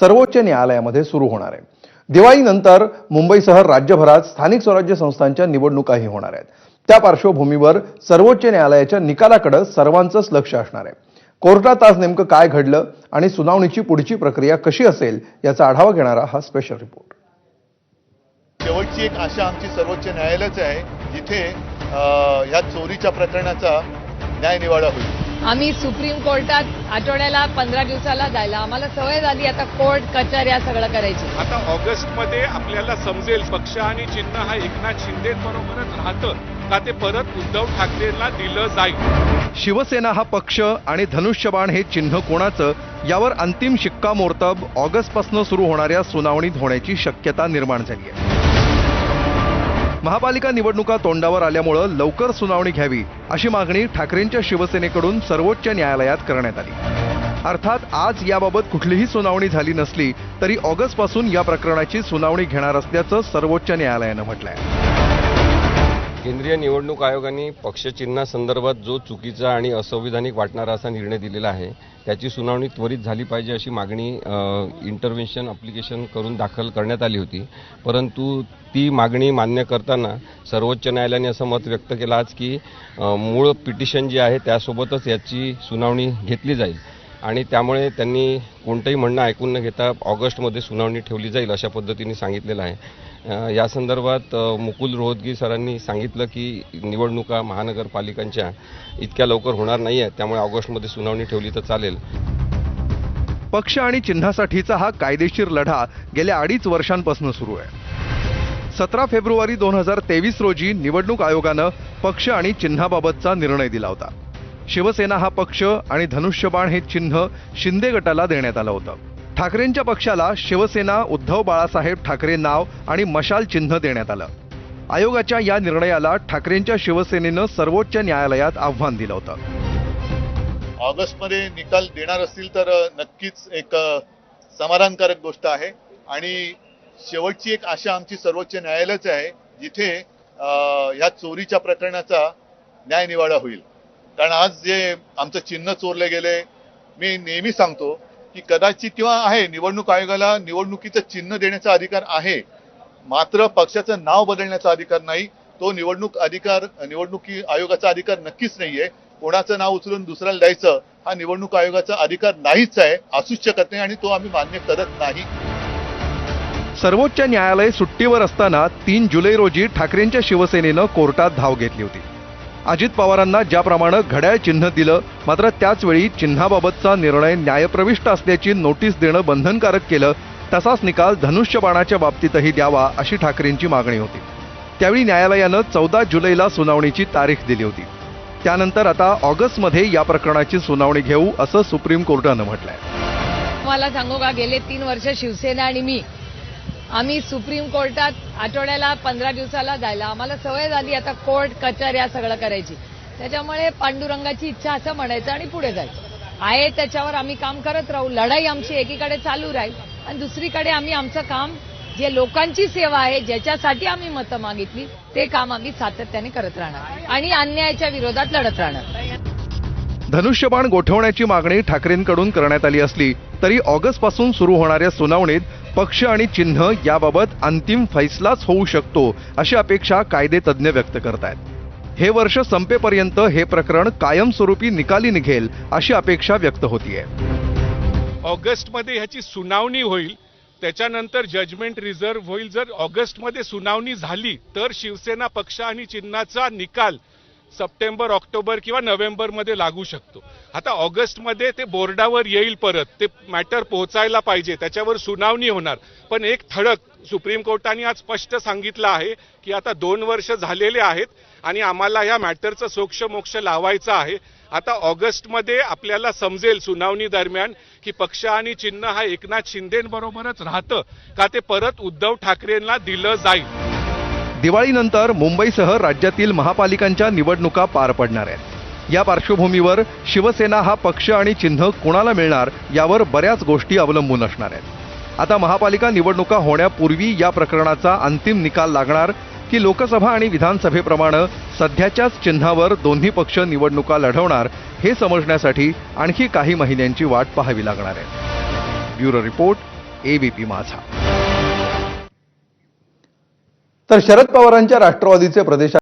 सर्वोच्च न्यायालयामध्ये सुरू होणार आहे. दिवाळीनंतर मुंबईसह राज्यभरात स्थानिक स्वराज्य संस्थांच्या निवडणुकाही होणार आहेत. त्या पार्श्वभूमीवर सर्वोच्च न्यायालयाच्या निकालाकडे सर्वांचंच लक्ष असणार आहे. कोर्टात आज नेमकं काय घडलं आणि सुनावणीची पुढची प्रक्रिया कशी असेल याचा आढावा घेणारा हा स्पेशल रिपोर्ट शेवटची एक आशा आमची सर्वोच्च न्यायालयाच आहे. जिथे ह्या चोरीच्या प्रकरणाचा न्यायनिवाडा होईल. आम्ही सुप्रीम कोर्टात आठवड्याला पंधरा दिवसाला जायला आम्हाला सवय झाली आता कोर्ट कचऱ्या सगळं करायची. आता ऑगस्टमध्ये आपल्याला समजेल पक्ष आणि चिन्ह हा एकनाथ शिंदे बरोबरच राहतं का ते परत उद्धव ठाकरेंना दिलं जाईल? शिवसेना हा पक्ष आणि धनुष्यबाण हे चिन्ह कोणाचं? यावर अंतिम शिक्कामोर्तब ऑगस्टपासून सुरू होणाऱ्या सुनावणीत होण्याची शक्यता निर्माण झाली आहे. महापालिका निवडणुका तोंडावर आल्यामुळं लवकर सुनावणी घ्यावी अशी मागणी ठाकरेंच्या शिवसेनेकडून सर्वोच्च न्यायालयात करण्यात आली. अर्थात आज याबाबत कुठलीही सुनावणी झाली नसली तरी ऑगस्टपासून या प्रकरणाची सुनावणी घेणार असल्याचं सर्वोच्च न्यायालयानं म्हटलंय. केंद्रीय निवडणूक आयोगाने पक्षचिन्हासंदर्भात जो चुकीचा आणि असंविधानिक वाटणारा असा निर्णय दिलेला आहे त्याची सुनावणी त्वरित झाली पाहिजे अशी मागणी इंटरव्हेन्शन अप्लिकेशन करून दाखल करण्यात आली होती. परंतु ती मागणी मान्य करताना सर्वोच्च न्यायालयाने असं मत व्यक्त केलं आज की मूळ पिटिशन जी आहे त्यासोबतच याची सुनावणी घेतली जाईल. आणि त्यामुळे त्यांनी कोणतंही म्हणणं ऐकून न घेता ऑगस्टमध्ये सुनावणी ठेवली जाईल अशा पद्धतीने सांगितलेलं आहे. या संदर्भात मुकुल रोहतगी सरांनी सांगितलं की निवडणुका महानगरपालिकांच्या इतक्या लवकर होणार नाही आहेत त्यामुळे ऑगस्टमध्ये सुनावणी ठेवली तर चालेल. पक्ष आणि चिन्हासाठीचा हा कायदेशीर लढा गेल्या अडीच वर्षांपासून सुरू आहे. सतरा फेब्रुवारी दोन हजार तेवीस रोजी निवडणूक आयोगानं पक्ष आणि चिन्हाबाबतचा निर्णय दिला होता. शिवसेना हा पक्ष आणि धनुष्यबाण हे चिन्ह शिंदे गटाला देण्यात आलं होतं. ठाकरेंच्या पक्षाला शिवसेना उद्धव बाळासाहेब ठाकरे नाव आणि मशाल चिन्ह देण्यात आलं. आयोगाच्या या निर्णयाला ठाकरेंच्या शिवसेनेनं सर्वोच्च न्यायालयात आव्हान दिलं होतं. ऑगस्टमध्ये निकाल देणार असतील तर नक्कीच एक समाधानकारक गोष्ट आहे. आणि शेवटची एक आशा आमची सर्वोच्च न्यायालयाच आहे जिथे ह्या चोरीच्या प्रकरणाचा न्यायनिवाडा होईल. कारण आज जे आमचं चिन्ह चोरले गेले मी नेहमी सांगतो की कदाचित किंवा आहे निवडणूक आयोगाला निवडणुकीचं चिन्ह देण्याचा अधिकार आहे मात्र पक्षाचं नाव बदलण्याचा अधिकार नाही तो निवडणूक अधिकार निवडणुकी आयोगाचा अधिकार नक्कीच नाहीये. कोणाचं नाव उचलून दुसऱ्याला द्यायचं हा निवडणूक आयोगाचा अधिकार नाहीच आहे असूच शकत नाही आणि तो आम्ही मान्य करत नाही. सर्वोच्च न्यायालय सुट्टीवर असताना तीन जुलै रोजी ठाकरेंच्या शिवसेनेनं कोर्टात धाव घेतली होती. अजित पवारांना ज्याप्रमाणे घड्याळ चिन्ह दिलं मात्र त्याचवेळी चिन्हाबाबतचा निर्णय न्यायप्रविष्ट असल्याची नोटीस देणं बंधनकारक केलं तसाच निकाल धनुष्यबाणाच्या बाबतीतही द्यावा अशी ठाकरेंची मागणी होती. त्यावेळी न्यायालयानं चौदा जुलैला सुनावणीची तारीख दिली होती. त्यानंतर आता ऑगस्टमध्ये या प्रकरणाची सुनावणी घेऊ असं सुप्रीम कोर्टानं म्हटलंय. मला सांगू का गेले तीन वर्ष शिवसेना आणि मी आम्ही सुप्रीम कोर्टात आठवड्याला पंधरा दिवसाला जायला आम्हाला सवय झाली आता कोर्ट कचऱ्या सगळं करायची. त्याच्यामुळे पांडुरंगाची इच्छा असं म्हणायचं आणि पुढे जायचं. आहे त्याच्यावर आम्ही काम करत राहू. लढाई आमची एकीकडे चालू राहील. आणि दुसरीकडे आम्ही आमचं काम जे लोकांची सेवा आहे ज्याच्यासाठी आम्ही मतं मागितली ते काम आम्ही सातत्याने करत राहणार. आणि अन्यायाच्या विरोधात लढत राहणार. धनुष्यबाण गोठवण्याची मागणी ठाकरेंकडून करण्यात आली असली तरी ऑगस्टपासून सुरू होणाऱ्या सुनावणीत पक्ष आणि चिन्ह याबाबत अंतिम फैसलाच होऊ शकतो अशी अपेक्षा कायदेतज्ञ व्यक्त करतायत. हे वर्ष संपेपर्यंत हे प्रकरण कायमस्वरूपी निकाली निघेल अशी अपेक्षा व्यक्त होतीये. ऑगस्टमध्ये ह्याची सुनावणी होईल त्याच्यानंतर जजमेंट रिझर्व्ह होईल. जर ऑगस्टमध्ये सुनावणी झाली तर शिवसेना पक्ष आणि चिन्हाचा निकाल सप्टेंबर ऑक्टोबर किंवा नोव्हेंबरमध्ये लागू शकतो. आता ऑगस्टमध्ये ते बोर्डावर येईल परत. ते मॅटर पोहोचायला पाहिजे. त्याच्यावर सुनावणी होणार. पण एक ठळक सुप्रीम कोर्टाने आज स्पष्ट सांगितलं आहे की आता दोन वर्ष झालेले आहेत आणि आम्हाला या मॅटरचं सोक्ष मोक्ष लावायचं आहे. आता ऑगस्टमध्ये आपल्याला समजेल सुनावणी दरम्यान की पक्ष आणि चिन्ह हा एकनाथ शिंदेबरोबरच राहतं का ते परत उद्धव ठाकरेंना दिलं जाईल. दिवाळीनंतर मुंबईसह राज्यातील महापालिकांच्या निवडणुका पार पडणार आहेत. या पार्श्वभूमीवर शिवसेना हा पक्ष आणि चिन्ह कुणाला मिळणार यावर बऱ्याच गोष्टी अवलंबून असणार आहेत. आता महापालिका निवडणुका होण्यापूर्वी या प्रकरणाचा अंतिम निकाल लागणार की लोकसभा आणि विधानसभेप्रमाणे सध्याच्याच चिन्हावर दोन्ही पक्ष निवडणुका लढवणार हे समजण्यासाठी आणखी काही महिन्यांची वाट पाहावी लागणार आहे. ब्युरो रिपोर्ट एबीपी माझा. तर शरद पवारांच्या राष्ट्रवादीचे प्रदेश